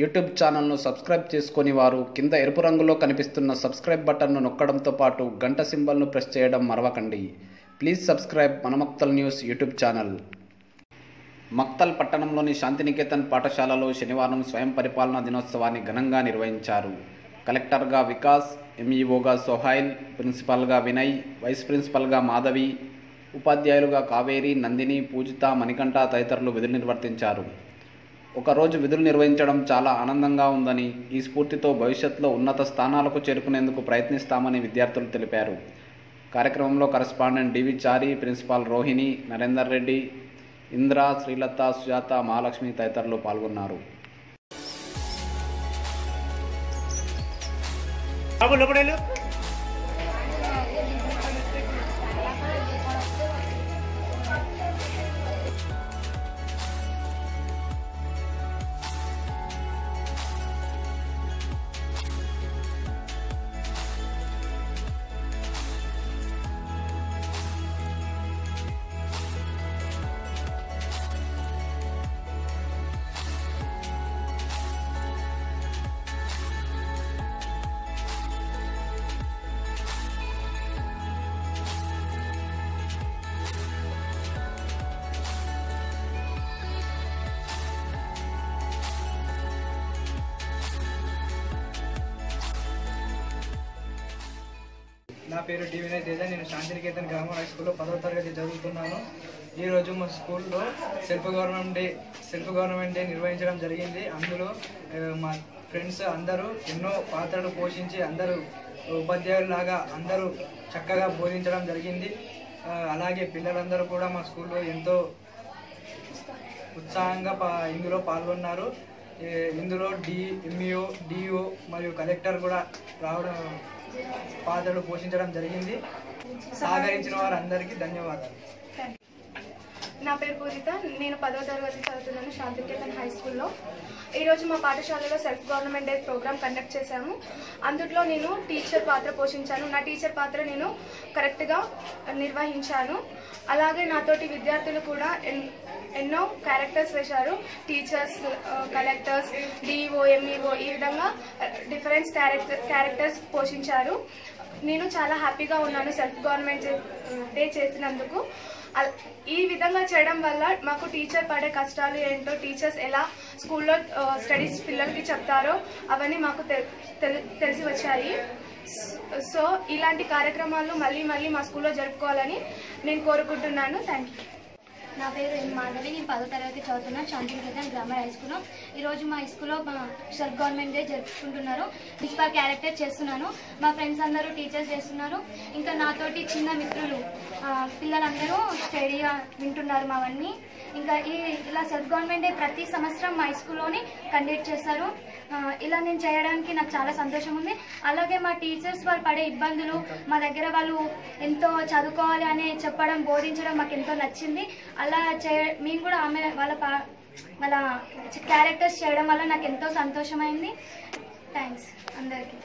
YouTube ఛానల్ను subscribe చేసుకుని వారు కింద ఎరుపు రంగులో కనిపిస్తున్న సబ్స్క్రైబ్ బటన్ను నొక్కడంతో పాటు గంట సింబల్ను ప్రెస్ చేయడం మరవకండి. ప్లీజ్ సబ్స్క్రైబ్ మనమక్తల్ న్యూస్ యూట్యూబ్ ఛానల్. మక్తల్ పట్టణంలోని శాంతినికేతన్ పాఠశాలలో శనివారం స్వయం పరిపాలనా దినోత్సవాన్ని ఘనంగా నిర్వహించారు. కలెక్టర్గా వికాస్ ఎంఈఓగా సోహైల్ ప్రిన్సిపాల్గా వినయ్ వైస్ ప్రిన్సిపల్గా మాధవి ఉపాధ్యాయులుగా కావేరి నందిని పూజిత మణికంఠ తదితరులు విధులు నిర్వర్తించారు. ఒకరోజు విధులు నిర్వహించడం చాలా ఆనందంగా ఉందని ఈ స్ఫూర్తితో భవిష్యత్తులో ఉన్నత స్థానాలకు చేరుకునేందుకు ప్రయత్నిస్తామని విద్యార్థులు తెలిపారు. కార్యక్రమంలో correspondent D V Chari principal Rohini Narender Reddy Indra Srilatha Sujatha Mahalakshmi తదితరులు పాల్గొన్నారు. బాబు లోపడేళ్ళు. నా పేరు డి వినయ్ తేజ. నేను శాంతినికేతన్ గ్రామ హై స్కూల్లో పదవ తరగతి చదువుతున్నాను. ఈరోజు మా స్కూల్లో self government day self government day నిర్వహించడం జరిగింది. అందులో మా ఫ్రెండ్స్ అందరూ ఎన్నో పాత్రలు పోషించి అందరూ ఉపాధ్యాయులాగా అందరూ చక్కగా బోధించడం జరిగింది. అలాగే పిల్లలందరూ కూడా మా స్కూల్లో ఎంతో ఉత్సాహంగా పా ఇందులో పాల్గొన్నారు. ఇందులో డి ఎంఈఓ డిఓ మరియు కలెక్టర్ కూడా రావడం పాత్రలు పోషించడం జరిగింది. సహకరించిన వారందరికీ ధన్యవాదాలు. నా పేరు పూజిత నేను పదవ తరగతి చదువుతున్నాను శాంతినికేతన్ హై స్కూల్లో. ఈరోజు మా పాఠశాలలో self government day program conduct చేశాము. అందులో నేను టీచర్ పాత్ర పోషించాను. నా టీచర్ పాత్ర నేను కరెక్ట్గా నిర్వహించాను. అలాగే నాతోటి విద్యార్థులు కూడా ఎన్- ఎన్నో క్యారెక్టర్స్ వేశారు. టీచర్స్ కలెక్టర్స్ డిఓ ఎంఈఓ ఈ విధంగా డిఫరెన్స్ క్యారెక్టర్ క్యారెక్టర్స్ పోషించారు. నేను చాలా హ్యాపీగా ఉన్నాను సెల్ఫ్ గవర్నమెంట్ డే చేసినందుకు. ఈ విధంగా చేయడం వల్ల మాకు టీచర్ పడే కష్టాలు ఏంటో టీచర్స్ ఎలా స్కూల్లో స్టడీస్ పిల్లలకి చెప్తారో అవన్నీ మాకు తెలిసి వచ్చాయి. సో ఇలాంటి కార్యక్రమాలు మళ్ళీ మళ్ళీ మా స్కూల్లో జరుపుకోవాలని నేను కోరుకుంటున్నాను. థ్యాంక్ యూ నా పేరు ఎన్ మాధవి నేను పదో తరగతి చదువుతున్నా శాంతినికేతన్ గ్రామర్ హై స్కూల్లో ఈరోజు మా స్కూల్లో సెల్ఫ్ గవర్నమెంట్ డే జరుపుకుంటున్నారు. ప్రిన్సిపల్ క్యారెక్టర్ చేస్తున్నాను. మా ఫ్రెండ్స్ అందరూ టీచర్స్ చేస్తున్నారు. ఇంకా నాతోటి చిన్న మిత్రులు పిల్లలందరూ స్టడీగా వింటున్నారు మావన్నీ. ఇంకా ఈ ఇలా సెల్ఫ్ గవర్నమెంట్ డే ప్రతి సంవత్సరం మా స్కూల్లోని కండక్ట్ చేస్తారు. ఇలా నేను చేయడానికి నాకు చాలా సంతోషం ఉంది. అలాగే మా టీచర్స్ వాళ్ళు పడే ఇబ్బందులు మా దగ్గర వాళ్ళు ఎంతో చదువుకోవాలి అని చెప్పడం బోధించడం మాకు ఎంతో నచ్చింది. అలా చే మేము కూడా ఆమె వాళ్ళ పా వాళ్ళ క్యారెక్టర్స్ చేయడం వల్ల నాకు ఎంతో సంతోషమైంది. థ్యాంక్స్ అందరికీ.